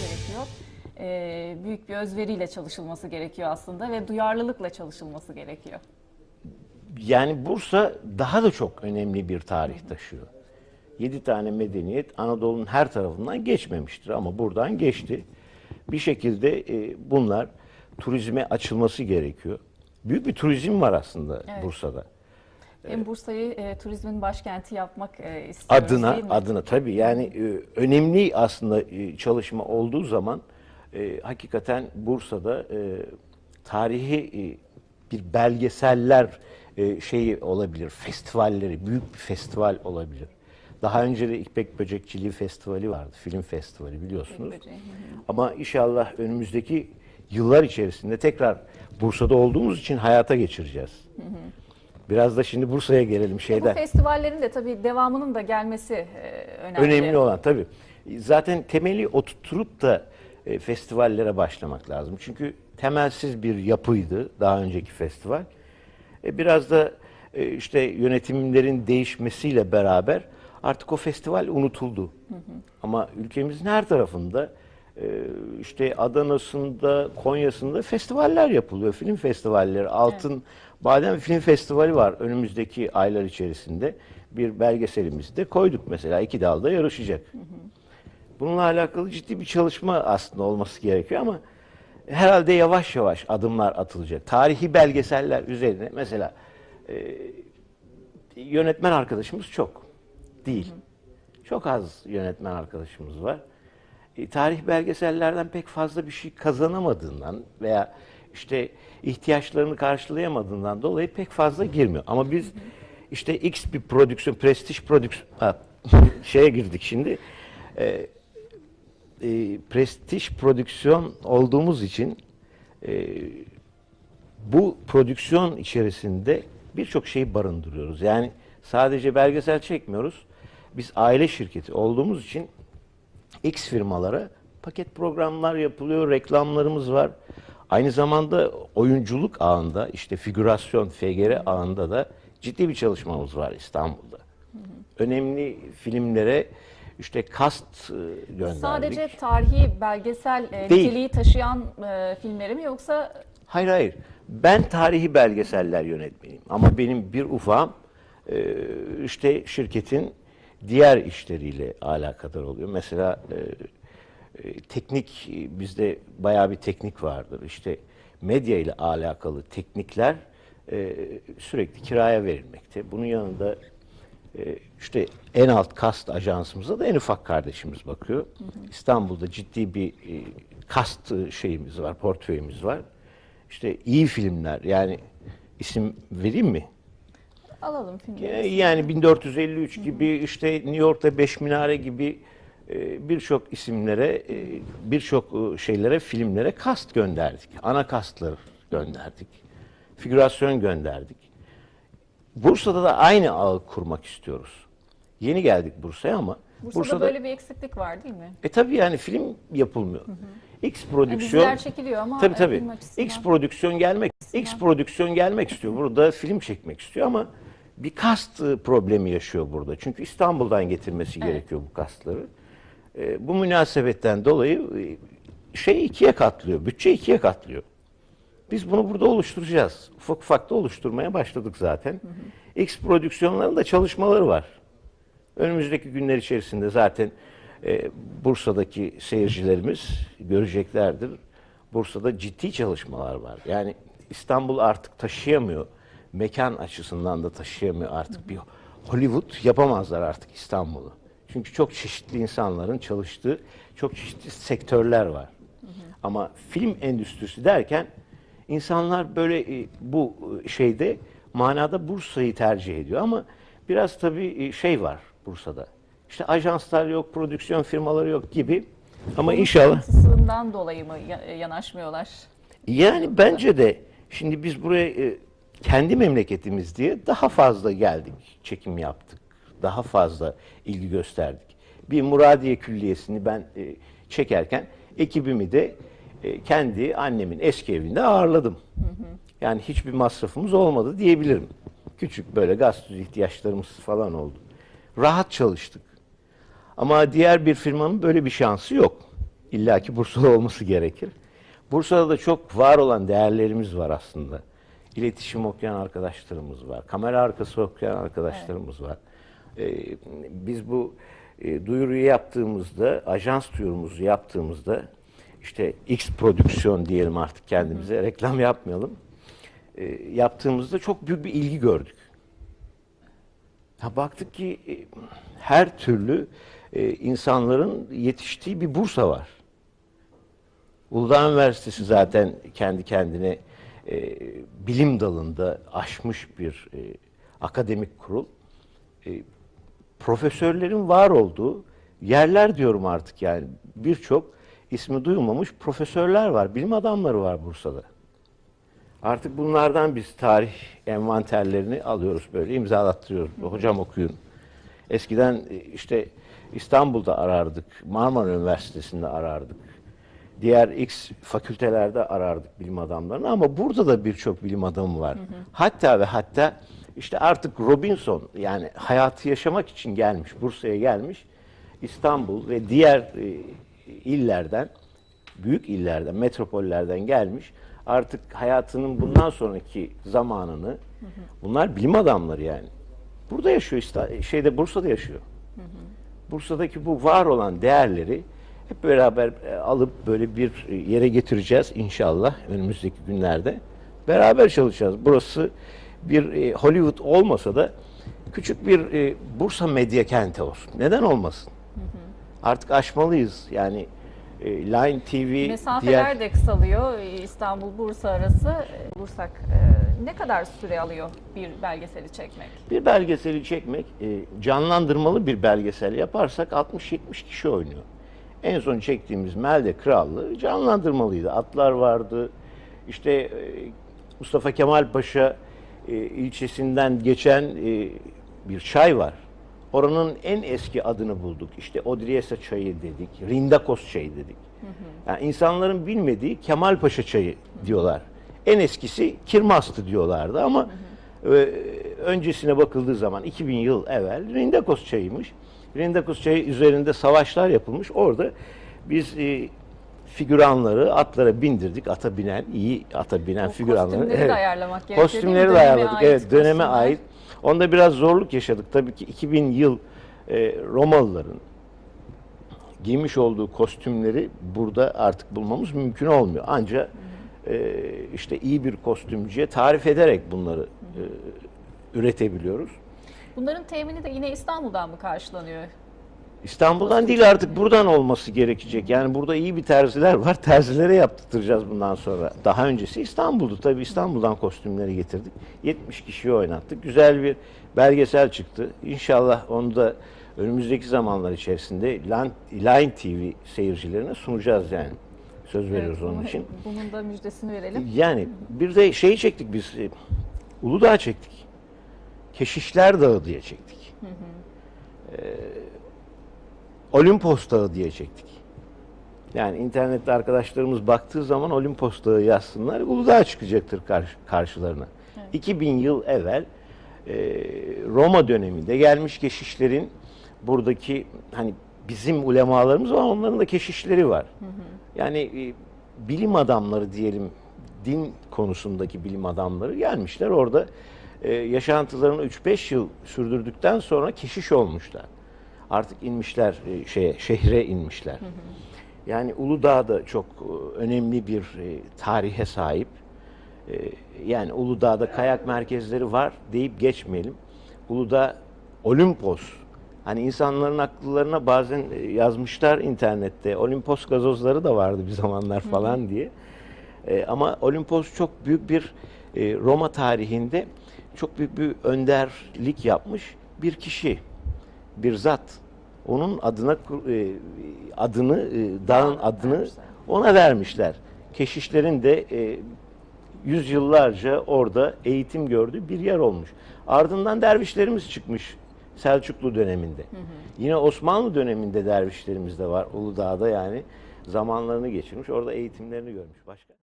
gerekiyor. Ee, büyük bir özveriyle çalışılması gerekiyor aslında ve duyarlılıkla çalışılması gerekiyor. Yani Bursa daha da çok önemli bir tarih taşıyor. Yedi tane medeniyet Anadolu'nun her tarafından geçmemiştir ama buradan geçti. Bir şekilde e, bunlar turizme açılması gerekiyor. Büyük bir turizm var aslında Evet. Bursa'da. Hem Bursa'yı e, turizmin başkenti yapmak e, istiyoruz Adına değil mi? adına tabii yani e, önemli aslında e, çalışma olduğu zaman e, hakikaten Bursa'da e, tarihi e, bir belgeseller e, şeyi olabilir, festivalleri, büyük bir festival olabilir. Daha önce de İpek Böcekçiliği Festivali vardı, film festivali biliyorsunuz. Böceği, hı Ama inşallah önümüzdeki yıllar içerisinde tekrar Bursa'da olduğumuz için hayata geçireceğiz. Biraz da şimdi Bursa'ya gelelim Bu şeyden. festivallerin de tabii devamının da gelmesi e, önemli. Önemli olan tabii. Zaten temeli oturtup da e, festivallere başlamak lazım. Çünkü temelsiz bir yapıydı daha önceki festival. E, biraz da işte yönetimlerin değişmesiyle beraber artık o festival unutuldu. Ama ülkemizin her tarafında işte Adana'sında, Konya'sında festivaller yapılıyor. Film festivalleri, Altın Badem Film Festivali var önümüzdeki aylar içerisinde. Bir belgeselimizi de koyduk mesela. iki dalda yarışacak. Bununla alakalı ciddi bir çalışma aslında olması gerekiyor ama herhalde yavaş yavaş adımlar atılacak. Tarihi belgeseller üzerine mesela e, yönetmen arkadaşımız çok değil. Çok az yönetmen arkadaşımız var. E, tarih belgesellerden pek fazla bir şey kazanamadığından veya işte ihtiyaçlarını karşılayamadığından dolayı pek fazla girmiyor. Ama biz işte X bir prodüksiyon, prestij prodüksiyon, şeye girdik şimdi. E, e, prestij prodüksiyon olduğumuz için e, bu prodüksiyon içerisinde birçok şeyi barındırıyoruz. Yani sadece belgesel çekmiyoruz. Biz aile şirketi olduğumuz için X firmalara paket programlar yapılıyor, reklamlarımız var. Aynı zamanda oyunculuk ağında, işte figürasyon, FGR ağında da ciddi bir çalışmamız var İstanbul'da. Önemli filmlere işte kast e, gönderdik. Sadece tarihi belgesel e, Değil. niteliği taşıyan e, filmleri mi yoksa Hayır hayır. Ben tarihi belgeseller yönetmeniyim. Ama benim bir ufağım e, işte şirketin diğer işleriyle alakadar oluyor. Mesela e, e, teknik, e, bizde bayağı bir teknik vardır. İşte medya ile alakalı teknikler e, sürekli kiraya verilmekte. Bunun yanında e, işte en alt kast ajansımıza da en ufak kardeşimiz bakıyor. İstanbul'da ciddi bir e, kast şeyimiz var, portföyümüz var. İşte iyi filmler yani isim vereyim mi? alalım filmleri? Yani 1453 gibi işte New York'ta Beş Minare gibi birçok isimlere, e, birçok e, şeylere, filmlere kast gönderdik. Ana kastları gönderdik. Figürasyon gönderdik. Bursa'da da aynı ağı kurmak istiyoruz. Yeni geldik Bursa'ya ama Bursa'da, böyle bir eksiklik var değil mi? e tabii yani film yapılmıyor. X Yani prodüksiyon diziler çekiliyor ama Tabii e, tabii. X prodüksiyon gelmek, X prodüksiyon gelmek istiyor. Burada film çekmek istiyor ama bir kast e, problemi yaşıyor burada. Çünkü İstanbul'dan getirmesi gerekiyor bu kastları. E, bu münasebetten dolayı şey ikiye katlıyor, bütçe ikiye katlıyor. Biz bunu burada oluşturacağız. Ufak ufak da oluşturmaya başladık zaten. X prodüksiyonların da çalışmaları var. Önümüzdeki günler içerisinde zaten e, Bursa'daki seyircilerimiz göreceklerdir. Bursa'da ciddi çalışmalar var. Yani İstanbul artık taşıyamıyor. Mekan açısından da taşıyamıyor artık bir Hollywood yapamazlar artık İstanbul'u. Çünkü çok çeşitli insanların çalıştığı çok çeşitli sektörler var. Ama film endüstrisi derken insanlar böyle e, bu e, şeyde manada Bursa'yı tercih ediyor ama biraz tabii e, şey var Bursa'da. İşte ajanslar yok, prodüksiyon firmaları yok gibi. Ama Bunun inşallah sıkıntısından dolayı mı ya- yanaşmıyorlar? yani bence de şimdi biz buraya kendi memleketimiz diye daha fazla geldik, çekim yaptık. Daha fazla ilgi gösterdik. Bir Muradiye Külliyesi'ni ben e, çekerken ekibimi de e, kendi annemin eski evinde ağırladım. Yani hiçbir masrafımız olmadı diyebilirim. Küçük böyle gaz ihtiyaçlarımız falan oldu. Rahat çalıştık. Ama diğer bir firmanın böyle bir şansı yok. İlla ki Bursa'da olması gerekir. Bursa'da da çok var olan değerlerimiz var aslında. İletişim okuyan arkadaşlarımız var. Kamera arkası okuyan arkadaşlarımız var. Ee, biz bu e, duyuruyu yaptığımızda, ajans duyurumuzu yaptığımızda işte X prodüksiyon diyelim artık kendimize, reklam yapmayalım. Ee, yaptığımızda çok büyük bir ilgi gördük. Ha, baktık ki e, her türlü e, insanların yetiştiği bir Bursa var. Uludağ Üniversitesi zaten kendi kendine e, bilim dalında aşmış bir e, akademik kurul. E, profesörlerin var olduğu yerler diyorum artık yani birçok ismi duyulmamış profesörler var, bilim adamları var Bursa'da. Artık bunlardan biz tarih envanterlerini alıyoruz böyle imzalattırıyoruz. Hocam okuyun. Eskiden e, işte İstanbul'da arardık, Marmara Üniversitesi'nde arardık. Diğer X fakültelerde arardık bilim adamlarını ama burada da birçok bilim adamı var. Hatta ve hatta işte artık Robinson yani hayatı yaşamak için gelmiş, Bursa'ya gelmiş. İstanbul ve diğer e, illerden, büyük illerden, metropollerden gelmiş. Artık hayatının bundan sonraki zamanını, bunlar bilim adamları yani. Burada yaşıyor, İsta- şeyde Bursa'da yaşıyor. Bursa'daki bu var olan değerleri hep beraber e, alıp böyle bir e, yere getireceğiz inşallah önümüzdeki günlerde. Beraber çalışacağız. Burası bir e, Hollywood olmasa da küçük bir e, Bursa medya kenti olsun. Neden olmasın? Artık aşmalıyız. Yani e, Line TV Mesafeler diğer de kısalıyor. İstanbul-Bursa arası. e, Bursak e, ne kadar süre alıyor bir belgeseli çekmek? bir belgeseli çekmek e, canlandırmalı bir belgesel yaparsak 60-70 kişi oynuyor. En son çektiğimiz Melde Krallığı canlandırmalıydı. Atlar vardı. İşte e, Mustafa Kemal Paşa e, ilçesinden geçen e, bir çay var. Oranın en eski adını bulduk. İşte Odriyesa çayı dedik, Rindakos çayı dedik. Yani insanların bilmediği Kemal Paşa çayı diyorlar. En eskisi Kirmastı diyorlardı ama e, öncesine bakıldığı zaman 2000 yıl evvel Rindakos çayıymış. Rindakos çayı üzerinde savaşlar yapılmış. Orada biz e, figüranları atlara bindirdik. Ata binen, iyi ata binen O figüranları. kostümleri de ayarlamak gerekiyor? Kostümleri de ayarladık. ait Evet, döneme kostümler. ait. Onda biraz zorluk yaşadık. Tabii ki 2000 yıl e, Romalıların giymiş olduğu kostümleri burada artık bulmamız mümkün olmuyor. Ancak e, işte iyi bir kostümcüye tarif ederek bunları e, üretebiliyoruz. Bunların temini de yine İstanbul'dan mı karşılanıyor? İstanbul'dan değil artık buradan olması gerekecek. Yani burada iyi bir terziler var. Terzilere yaptıracağız bundan sonra. Daha öncesi İstanbul'du. Tabii İstanbul'dan kostümleri getirdik. 70 kişiyi oynattık. Güzel bir belgesel çıktı. İnşallah onu da önümüzdeki zamanlar içerisinde Line, TV seyircilerine sunacağız yani. Söz veriyoruz Evet, onun için. Bunun da müjdesini verelim. Yani bir de şeyi çektik biz. e, Uludağ çektik. Keşişler Dağı diye çektik. Ee, Olimpos Dağı diye çektik. Yani internette arkadaşlarımız baktığı zaman Olimpos Dağı yazsınlar. Uludağ çıkacaktır karşı- karşılarına. 2000 yıl evvel e, Roma döneminde gelmiş keşişlerin buradaki hani bizim ulemalarımız var onların da keşişleri var. Yani e, bilim adamları diyelim din konusundaki bilim adamları gelmişler orada e, yaşantılarını 3-5 yıl sürdürdükten sonra keşiş olmuşlar. Artık inmişler e, şeye şehre inmişler. Yani Uludağ da çok e, önemli bir e, tarihe sahip. E, yani Uludağ'da kayak merkezleri var deyip geçmeyelim. Uludağ Olimpos. Hani insanların akıllarına bazen yazmışlar internette. Olimpos gazozları da vardı bir zamanlar falan diye. E, ama Olimpos çok büyük bir e, Roma tarihinde çok büyük bir önderlik yapmış bir kişi, bir zat. Onun adına e, adını e, dağın adını ona vermişler. Keşişlerin de e, yüzyıllarca orada eğitim gördüğü bir yer olmuş. Ardından dervişlerimiz çıkmış Selçuklu döneminde. Yine Osmanlı döneminde dervişlerimiz de var Uludağ'da yani zamanlarını geçirmiş. Orada eğitimlerini görmüş. Başka?